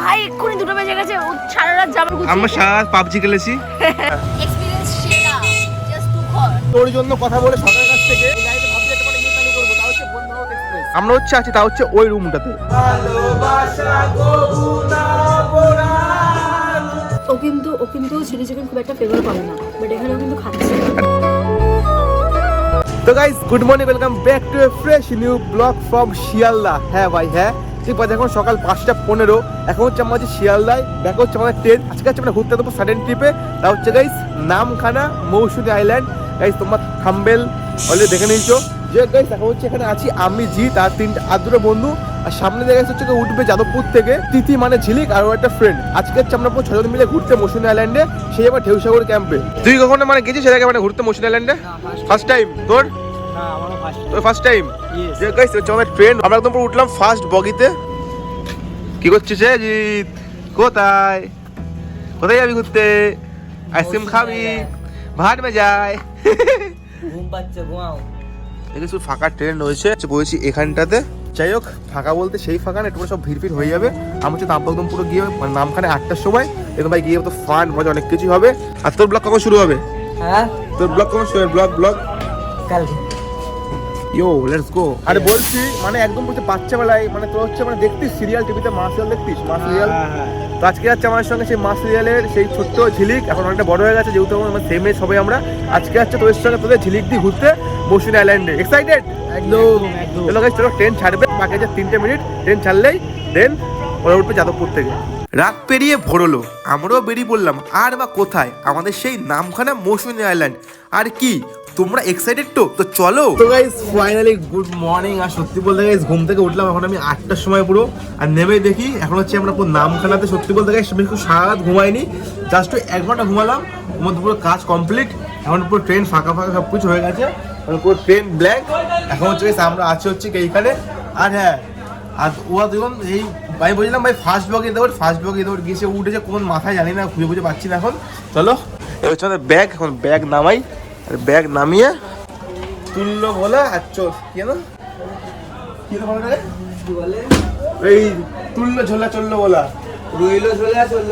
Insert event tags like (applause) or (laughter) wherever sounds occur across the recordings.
ভাই এক্ষুনি দুটো বেজে গেছে ও সারা রাত জামা গুছিয়ে আমরা সারা পাবজি খেলেছি। এক্সপিরিয়েন্স সেরা জাস্ট টু কর তোর জন্য কথা বলে সরকারের কাছ থেকে ভাবছি একটা মানে ইয়ে চালু করব তা হচ্ছে বন্ধুবান্ধব এক্সপ্রেস আমরা হচ্ছে আছি তা হচ্ছে ওই রুমটাতে ও কিন্তু ও কিন্তু চিলি চিকেন খুব একটা ফেভার করে না বাট এখানে কিন্তু খাচ্ছে। তো guys good morning welcome back to a fresh new blog from Sealdah. হ্যাঁ ভাই হ্যাঁ। ঠিক আছে এখন সকাল পাঁচটা পনেরো। এখন হচ্ছে আমরা হচ্ছে শিয়ালদায় দেখা হচ্ছে আমাদের ট্রেন। আজকে হচ্ছে আমরা ঘুরতে দেবো সাডেন ট্রিপে তা হচ্ছে guys Namkhana Mousuni island guys তোমার থাম্বেল অলরেডি দেখে নিয়েছো। যে গাইস এখন হচ্ছে এখানে আছি আমি জি তার তিনটা আর দুটো বন্ধু। আর সামনে দেখা যাচ্ছে হচ্ছে উঠবে যাদবপুর থেকে তিথি মানে ঝিলিক আর একটা ফ্রেন্ড আজকে হচ্ছে আমরা ছজন মিলে ঘুরতে মৌসুমী আইল্যান্ডে সেই আবার ঢেউসাগর ক্যাম্পে তুই কখনো মানে গেছিস সেটাকে মানে ঘুরতে মৌসুমী আইল্যান্ডে ফার্স্ট টাইম তোর? ফার্স্ট টাইম যে গাইস হচ্ছে আমাদের ট্রেন আমরা একদম পুরো উঠলাম ফার্স্ট বগিতে। কি করছিস রে জিৎ? কোথায়? কোথায় যাবি ঘুরতে? আইসক্রিম খাবি? ভাট মে যায় ঘুম পাচ্ছে ঘুমাও। দেখি শুধু ফাঁকা ট্রেন রয়েছে। বলেছি এখানটাতে। যাই হোক ফাঁকা বলতে সেই ফাঁকা না একটু সব ভিড় ভিড় হয়ে যাবে। আমি হচ্ছে একদম পুরো গিয়ে মানে নামখানে আটটার সময়। একদম ভাই গিয়ে তো ফান মজা অনেক কিছু হবে। আর তোর ব্লগ কখন শুরু হবে? হ্যাঁ? তোর ব্লগ কখন শুরু হবে? ব্লগ ব্লগ কালকে। ইয়ো লেটস গো আরে বলছি মানে একদম বলতে বাচ্চা বেলায় মানে তোর হচ্ছে মানে দেখতিস সিরিয়াল টিভিতে মা সিরিয়াল দেখতিস? মা সিরিয়াল তো আজকে যাচ্ছে আমার সঙ্গে সেই মা সিরিয়ালের সেই ছোট্ট ঝিলিক এখন অনেকটা বড় হয়ে গেছে যেহেতু আমার সেম এজ সবাই আমরা। আজকে যাচ্ছে তোদের সঙ্গে তোদের ঝিলিক দিয়ে ঘুরতে মৌসুমী আইল্যান্ডে এক্সাইটেড একদম একদম। চলো গাইস চলো ট্রেন ছাড়বে বাকি যে তিনটে মিনিট ট্রেন ছাড়লেই দেন ওরা উঠবে যাদবপুর থেকে। রাত পেরিয়ে ভোরলো আমরাও বেরিয়ে পড়লাম আর বা কোথায়? আমাদের সেই নামখানা মৌসুমী আইল্যান্ড আর কি? তোমরা এক্সাইটেড তো? তো চলো। তো গাইস ফাইনালি গুড মর্নিং আর সত্যি বলতে গাইস ঘুম থেকে উঠলাম, এখন আমি আটটার সময় পুরো, আর নেমে দেখি, এখন হচ্ছে আমরা পুরো নামখানাতে, সত্যি বলতে গাইস আমি খুব সারা রাত ঘুমাইনি জাস্ট ওই এক ঘণ্টা ঘুমালাম মধ্যে পুরো কাজ কমপ্লিট এখন পুরো ট্রেন ফাঁকা ফাঁকা সব কিছু হয়ে গেছে, এখন পুরো ট্রেন ব্ল্যাক এখন হচ্ছে আমরা আছি হচ্ছে এইখানে, আর হ্যাঁ আর ওরা দেখুন, এই, আমি বলছিলাম ভাই ফার্স্ট ব্লগে দেবো ফার্স্ট ব্লগে দেবো গিয়েছে উঠেছে, কোন মাথায় জানি না, খুঁজে খুঁজে পাচ্ছি না এখন, চলো, এবার হচ্ছে ব্যাগ এখন ব্যাগ নামাই আর ব্যাগ নামিয়ে তুললো বলে আর চোর কেন এই তুললো ঝোলা চলল বলা রইল ঝোলা চলল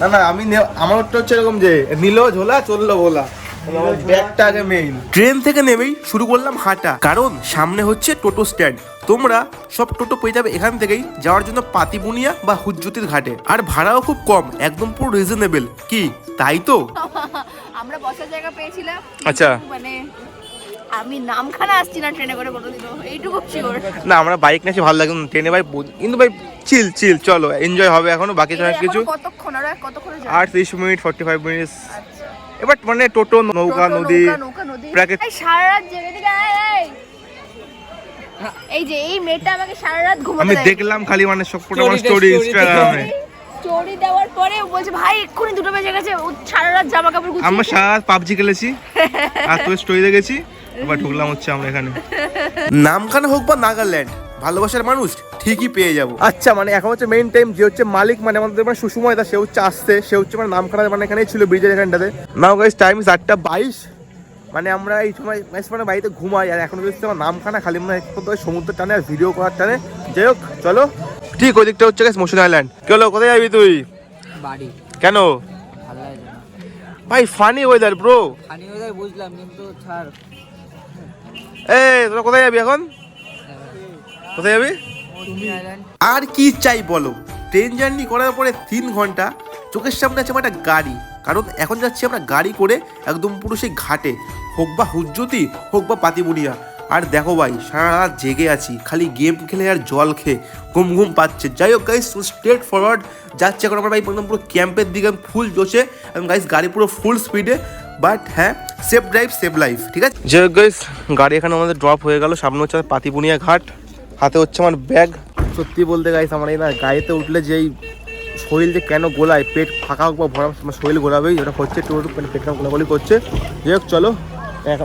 না না আমি আমার হচ্ছে এরকম যে নিলো ঝোলা চলল বলা ব্যাগটা আগে মেইন ট্রেন থেকে নেমেই শুরু করলাম হাঁটা। কারণ সামনে হচ্ছে টোটো স্ট্যান্ড তোমরা সব টোটো পেয়ে যাবে এখান থেকেই যাওয়ার জন্য পাতিবুনিয়া বা হুজ্জুতির ঘাটে। আর ভাড়াও খুব কম একদম পুরো রিজনেবল কি তাই তো? (laughs) আমরা বসার জায়গা পেয়েছিলাম। আচ্ছা। মানে আমি নামখানা আসছি না ট্রেনে করে কোনোদিনও এইটুকু শিওর না আমরা বাইক নিয়ে ভালো লাগে। ট্রেনে ভাই কিন্তু ভাই চিল চিল চলো এনজয় হবে এখনও বাকি সময় কিছু। কতক্ষণ? আর কতক্ষণ আর তিরিশ মিনিট ফর্টি ফাইভ মিনিটস আচ্ছা। এবার মানে টোটো নৌকা নদী সারা রাত জেগে আয়। এই যে এই মেয়েটা আমাকে সারা রাত ঘুমাতে আমি দেখলাম খালি মানে সব Story তে, স্টোরি ইনস্টাগ্রামে স্টোরি দেওয়ার পরে ও বলছে ভাই এক্ষুনি দুটো বেজে গেছে। ও সারা রাত জামা কাপড় গুছিয়ে আমরা সারা পাবজি খেলেছি আর তোর স্টোরি দেখেছি। এবার ঢুকলাম হচ্ছে আমরা এখানে। নামখানা হোক বা নাগাল্যান্ড ভালোবাসার মানুষ ঠিকই পেয়ে যাব। আচ্ছা মানে এখন হচ্ছে মেইন টাইম যে হচ্ছে মালিক মানে আমাদের মানে সুষময় দা সে হচ্ছে আসছে সে হচ্ছে মানে নামখানা মানে এখানেই ছিল ব্রিজের এখানটাতে। নাও গাইস টাইম আটটা বাইশ। মানে আমরা এই সময় guys মানে বাড়িতে ঘুমাই আর এখন হচ্ছে আমার নামখানা খালি মানে সমুদ্র টানে আর ভিডিও করার টানে। যাই হোক চলো। ঠিক ওই দিকটা হচ্ছে গাইস মোশন আইল্যান্ড চলো কোথায় যাবি তুই? বাড়ি। কেন? ভাই funny weather bro funny weather বুঝলাম কিন্তু ছাড়। এই তোরা কোথায় যাবি এখন? কোথায় যাবি? আর কি চাই বলো? ট্রেন জার্নি করার পরে তিন ঘণ্টা চোখের সামনে আছে আমার একটা গাড়ি। কারণ এখন যাচ্ছি আমরা গাড়ি করে একদম পুরো সেই ঘাটে। হোক বা হুজ্জতি হোক বা পাতিবুনিয়া। আর দেখো ভাই সারা রাত জেগে আছি খালি গেম খেলে আর জল খেয়ে ঘুম ঘুম পাচ্ছে। যাই হোক গাইস স্ট্রেট ফরওয়ার্ড যাচ্ছে এখন আমরা ভাই একদম পুরো ক্যাম্পের দিকে ফুল জোশে এবং গাইস গাড়ি পুরো ফুল স্পিডে বাট হ্যাঁ সেফ ড্রাইভ সেভ লাইফ ঠিক আছে? যাই হোক গাইস গাড়ি এখানে আমাদের ড্রপ হয়ে গেল। সামনে হচ্ছে পাতিবুনিয়া ঘাট। হাতে হচ্ছে আমার ব্যাগ। সত্যি বলতে গাইস আমার এই না গাড়িতে উঠলে যেই শরীর যে কেন গোলায় পেট ফাঁকা হোক বা ভরা আমার শরীর গোলাবেই যেটা হচ্ছে একটু মানে পেটটা গোলাগুলি করছে। যাই হোক চলো।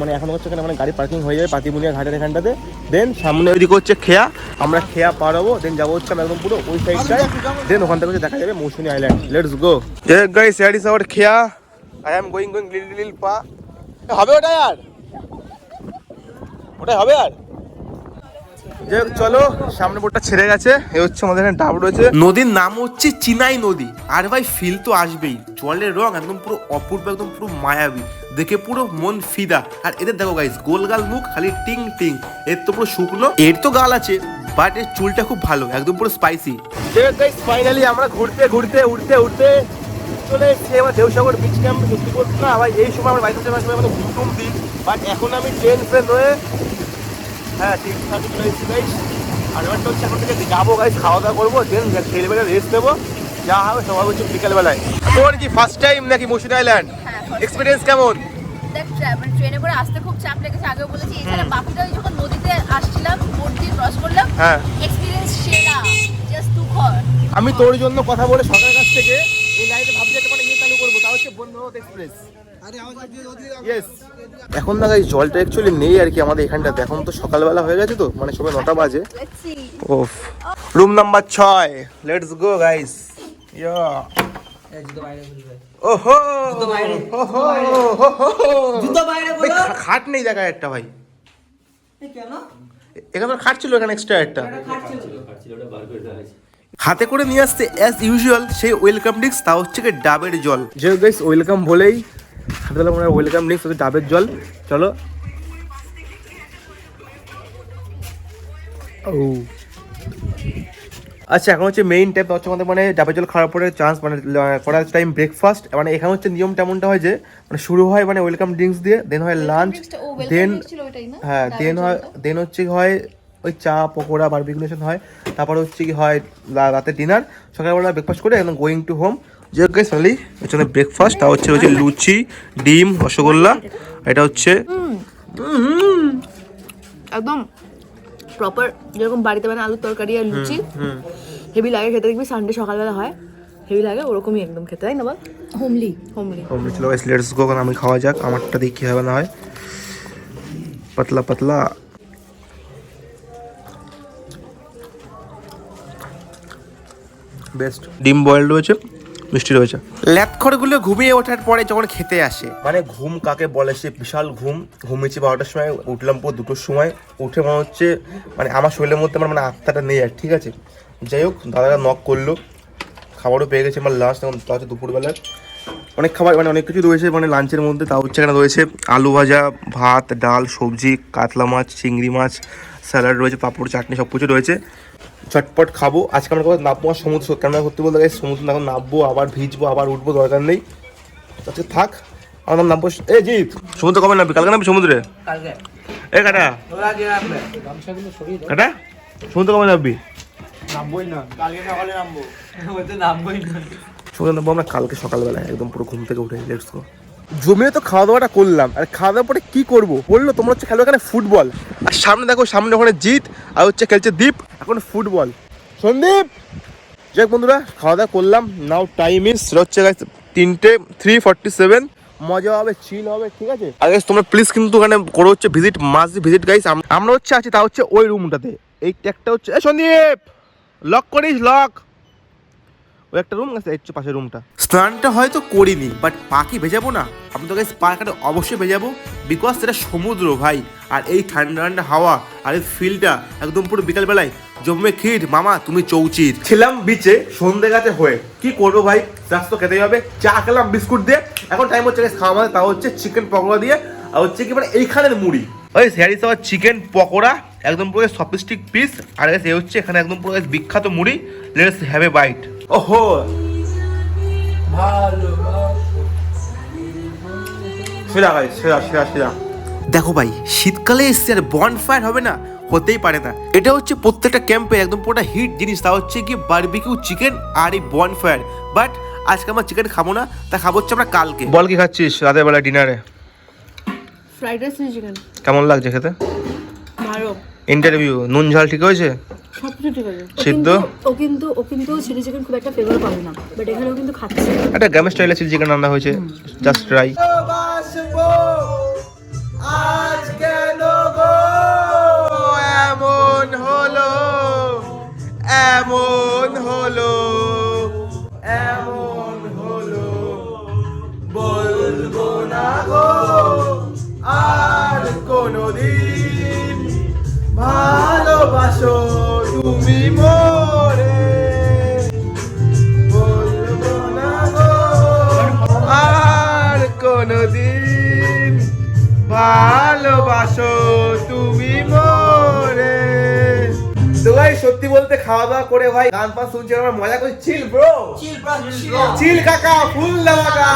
মানে এখন হচ্ছে এখানে মানে গাড়ি পার্কিং হয়ে যাবে পাতিমুনিয়া ঘাটের এখানটাতে। দেন সামনে ওইদিকে হচ্ছে খেয়া। আমরা খেয়া পার হব দেন যাব হচ্ছে আমরা একদম পুরো ওই সাইডটায় দেন ওখান থেকে দেখা যাবে Mousuni island let's go guys here is our খেয়া। I am going going lil lil পা হবে ওটা আর? ওটাই হবে আর? যাই হোক চলো সামনে বোটটা ছেড়ে গেছে। এ হচ্ছে আমাদের এখানে ডাব রয়েছে। নদীর নাম হচ্ছে চিনাই নদী। আর ভাই ফিল তো আসবেই। জলের রং একদম পুরো অপূর্ব একদম পুরো মায়াবী। দেখে পুরো মন ফিদা। আর এদের দেখো গাইস গোলগাল মুখ খালি টিং টিং। এর তো পুরো শুকনো। এর তো গাল আছে বাট এর চুলটা খুব ভালো একদম পুরো স্পাইসি ফাইনালি আমরা ঘুরতে ঘুরতে উঠতে উঠতে চলে এসেছি এবার দেওসাগর বিচ ক্যাম্পে সত্যি বলতে না ভাই এই সময় আমার বাড়িতে সময় আমরা ঘুম দিই। বাট এখন আমি ট্রেন ফ্রেন হয়ে হ্যাঁ ঠিকঠাক চলে এসেছি গাইস আর এবারটা হচ্ছে এখন থেকে যাব গাইস খাওয়া দাওয়া করব দেন রেস্ট দেবো যা হবে সবাই হচ্ছে বিকালবেলায়। তোর কি ফার্স্ট টাইম নাকি মসুর আইল্যান্ড হ্যাঁ, এক্সপিরিয়েন্স কেমন? দেখ মানে ট্রেনে করে আসতে খুব চাপ লেগেছে বলেছি। এছাড়া বাকিটা যখন নদীতে আসছিলাম বোট দিয়ে ক্রস করলাম হ্যাঁ। এক্সপিরিয়েন্স সেরা জাস্ট টু খর আমি তোর জন্য কথা বলে সরকারের কাছ থেকে এই লাইনে ভাবছি একটা মানে ইয়ে চালু করব তা হচ্ছে বন্ধুমত এক্সপ্রেস এখন না গাইস জলটা অ্যাকচুয়ালি নেই আর কি আমাদের এখানটাতে। এখন তো সকালবেলা হয়ে গেছে তো মানে সবাই নটা বাজে। ওফ। রুম নাম্বার ছয়। লেটস গো গাইস ইয়া খাট নেই জায়গায় একটা ভাই। এখানে খাট ছিল এখানে এক্সট্রা একটা। হাতে করে নিয়ে আসতে অ্যাজ ইউজুয়াল সেই ওয়েলকাম ড্রিঙ্কস তা হচ্ছে ডাবের জল। যে গাইস ওয়েলকাম বলেই মনে হয় ওয়েলকাম ড্রিঙ্কস হচ্ছে ডাবের জল। চলো। ও। আচ্ছা এখন হচ্ছে মেইন টাইপ হচ্ছে আমাদের মানে ডাবের জল খাওয়ার পরে চান্স মানে করার টাইম ব্রেকফাস্ট মানে এখানে হচ্ছে নিয়ম তেমনটা হয় যে মানে শুরু হয় মানে ওয়েলকাম ড্রিঙ্কস দিয়ে দেন হয় লাঞ্চ দেন হ্যাঁ দেন হয় দেন হচ্ছে কি হয় ওই চা পকোড়া বারবিকুলেশন হয়। তারপর হচ্ছে কি হয় রাতে ডিনার সকালবেলা ব্রেকফাস্ট করে একদম গোয়িং টু হোম যে গাইস ফাইনালি হচ্ছে ব্রেকফাস্ট তা হচ্ছে হচ্ছে লুচি ডিম রসগোল্লা এটা হচ্ছে একদম প্রপার যেরকম বাড়িতে বানায় আলুর তরকারি আর লুচি হেভি লাগে খেতে দেখবি সানডে সকালবেলা হয় হেভি লাগে ওরকমই একদম খেতে তাই না বল? হোমলি হোমলি হোমলি চলো গাইস লেটস গো আমি খাওয়া যাক আমারটা দেখি কি হবে না হয়। পাতলা পাতলা। বেস্ট ডিম বয়েল রয়েছে মিষ্টি রয়েছে। ল্যাপখড়গুলো ঘুমিয়ে ওঠার পরে যখন খেতে আসে। মানে ঘুম কাকে বলে? সে বিশাল ঘুম। ঘুমিয়েছি বারোটার সময় উঠলাম পুরো দুটোর সময়। উঠে মনে হচ্ছে মানে আমার শরীরের মধ্যে আমার মানে আত্মাটা নেই আর ঠিক আছে? যাই হোক দাদারা নক করল। খাবারও পেয়ে গেছে আমার লাস্ট এখন তা হচ্ছে দুপুরবেলার। অনেক খাবার মানে অনেক কিছু রয়েছে মানে লাঞ্চের মধ্যে। তা হচ্ছে এখানে রয়েছে আলু ভাজা ভাত ডাল সবজি কাতলা মাছ চিংড়ি মাছ স্যালাড রয়েছে পাঁপড় চাটনি সব কিছু রয়েছে। চটপট খাব। আজকে আমরা কোথাও নামবো আর সমুদ্র কেন করতে বলতে গেছে সমুদ্র এখন নামবো আবার ভিজবো আবার উঠবো দরকার নেই। আজকে থাক। আমার নাম নামবো এ জিৎ সমুদ্র কবে নামবি? কালকে নামবি সমুদ্রে? কালকে। এ কাটা। কাটা? সমুদ্র কবে নামবি? নামবই না। কালকে সকালে নামবো। না। সমুদ্র নামবো আমরা কালকে সকালবেলায় একদম পুরো ঘুম থেকে উঠে লেটস গো জমিয়ে তো খাওয়া দাওয়াটা করলাম। আর খাওয়া দাওয়ার পরে কি করব? বলল, তোমরা হচ্ছে খেলো এখানে ফুটবল। আর সামনে দেখো, সামনে ওখানে জিত আর হচ্ছে খেলছে দীপ, এখন ফুটবল। সন্দীপ! যাই বন্ধুরা খাওয়া দাওয়া করলাম। নাও টাইম ইস হচ্ছে guys তিনটে থ্রি ফর্টি সেভেন মজা হবে চিল হবে, ঠিক আছে? আর তোমরা প্লিজ কিন্তু ওখানে করে হচ্ছে ভিজিট মাস ভিজিট গাইস আমরা হচ্ছে আছি তা হচ্ছে ওই রুমটাতে এই একটা হচ্ছে সন্দীপ! লক করিস লক ওই একটা রুম আছে হচ্ছে পাশের রুমটা স্নানটা হয়তো করিনি বাট পা কি ভেজাবো না? আমি তো গাইস পা কাটে অবশ্যই ভেজাবো বিকজ সেটা সমুদ্র ভাই আর এই ঠান্ডা ঠান্ডা হাওয়া আর এই ফিলটা একদম পুরো বিকালবেলায় জমে ক্ষীর। মামা তুমি চৌচির। ছিলাম বিচে সন্ধে গাছে হয়ে। কি করব ভাই? চাষ তো খেতেই হবে। চা খেলাম বিস্কুট দিয়ে। এখন টাইম হচ্ছে খাওয়া আমাদের তাও হচ্ছে চিকেন পকোড়া দিয়ে আর হচ্ছে কি মানে এইখানের মুড়ি। ওই স্যারিস আবার চিকেন পকোড়া একদম পুরো সফিস্টিক পিস আর এ হচ্ছে এখানে একদম পুরো বিখ্যাত মুড়ি। লেটস হ্যাভ এ বাইট ওহো। সেরা ভাই সেরা সেরা সেরা। দেখো ভাই শীতকালে এসছে আর বন ফায়ার হবে না? হতেই পারে না। এটা হচ্ছে প্রত্যেকটা ক্যাম্পে একদম পুরোটা হিট জিনিস। তা হচ্ছে কি বারবিকিউ চিকেন আর এই বন ফায়ার বাট আজকে আমরা চিকেন খাব না তা খাব হচ্ছে আমরা কালকে। বল কি খাচ্ছিস রাতের বেলা ডিনারে ফ্রাইড রাইস চিকেন কেমন লাগছে খেতে? ভালো। ইন্টারভিউ নুন ঝাল ঠিক হয়েছে? সব ঠিক আছে সিদ্ধ? ও কিন্তু ও কিন্তু চিলি চিকেন খুব একটা ফেভার পাবে না বাট এখানেও কিন্তু খাচ্ছে। একটা গ্রামের স্টাইলে চিলি চিকেন রান্না হয়েছে জাস্ট ট্রাই আজ কেন গো এমন হলো এমন হলো। ভালোবাসো তুমি মোরে। বলব কোনদিন ভালোবাসো তুমি মোরে। তো ভাই সত্যি বলতে খাওয়া দাওয়া করে ভাই গান পান শুনছি আমার মজা করে। চিল ব্রো। চিল কাকা ফুল দাওয়াটা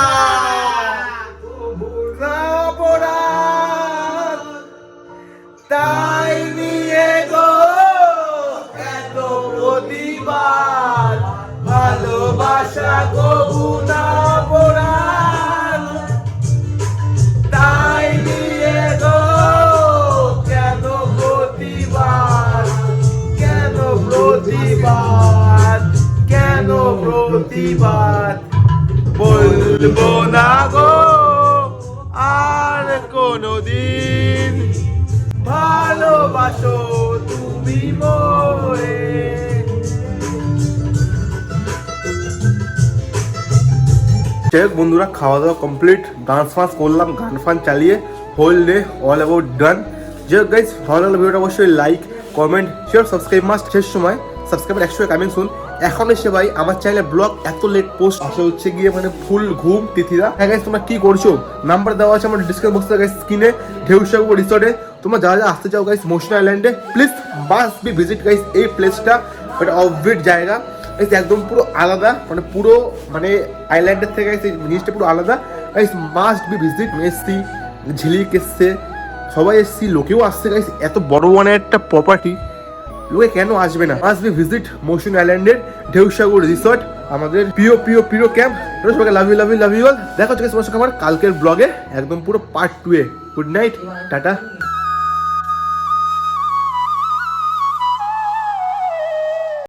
তাই নিয়ে গো। ভালোবাসা কবু না তাই গো, কেন প্রতিবাদ? কেন প্রতিবাদ? কেন প্রতিবাদ? বলব না গো, আর কোনদিন। ভালোবাসো তুমি মোরে। যাই বন্ধুরা খাওয়া দাওয়া কমপ্লিট ডান্স ফান্স করলাম, গান ফান চালিয়ে whole day all about done যাই গাইজ ভালো লাগলে ভিডিওটা অবশ্যই like comment share subscribe must শেষ সময় সাবস্ক্রাইবার একশো কামিং শুন এখন এসে ভাই, আমার চ্যানেলে ব্লগ এত লেট পোস্ট আসা হচ্ছে গিয়ে মানে ফুল ঘুম, তিথিরা। হ্যাঁ গাইজ তোমরা কি করছ? নাম্বার দেওয়া আছে আমার ডিসক্রিপশন বক্সে গাইজ স্ক্রিনে ঢেউসাগু রিসর্টে তোমরা যারা যারা আসতে চাও গাইজ মোশন আইল্যান্ডে please must be visit guys এই প্লেসটা একটা অফবিট জায়গা। যে একদম পুরো আলাদা মানে পুরো মানে আইল্যান্ডের থেকে জিনিসটা পুরো আলাদা। গাইস মাস্ট বি ভিজিট এসছি ঝিলিক এসছে সবাই এসছি, লোকেও আসছে গাইস এত বড় মানে একটা প্রপার্টি লোকে কেন আসবে না? মাস্ট বি ভিজিট মোশন আইল্যান্ডের ঢেউসাগর রিসর্ট আমাদের প্রিয় প্রিয় প্রিয় ক্যাম্প সবাইকে love you love you love you all দেখা হচ্ছে আমার কালকের ব্লগে একদম পুরো পার্ট টু এ। Good night tata.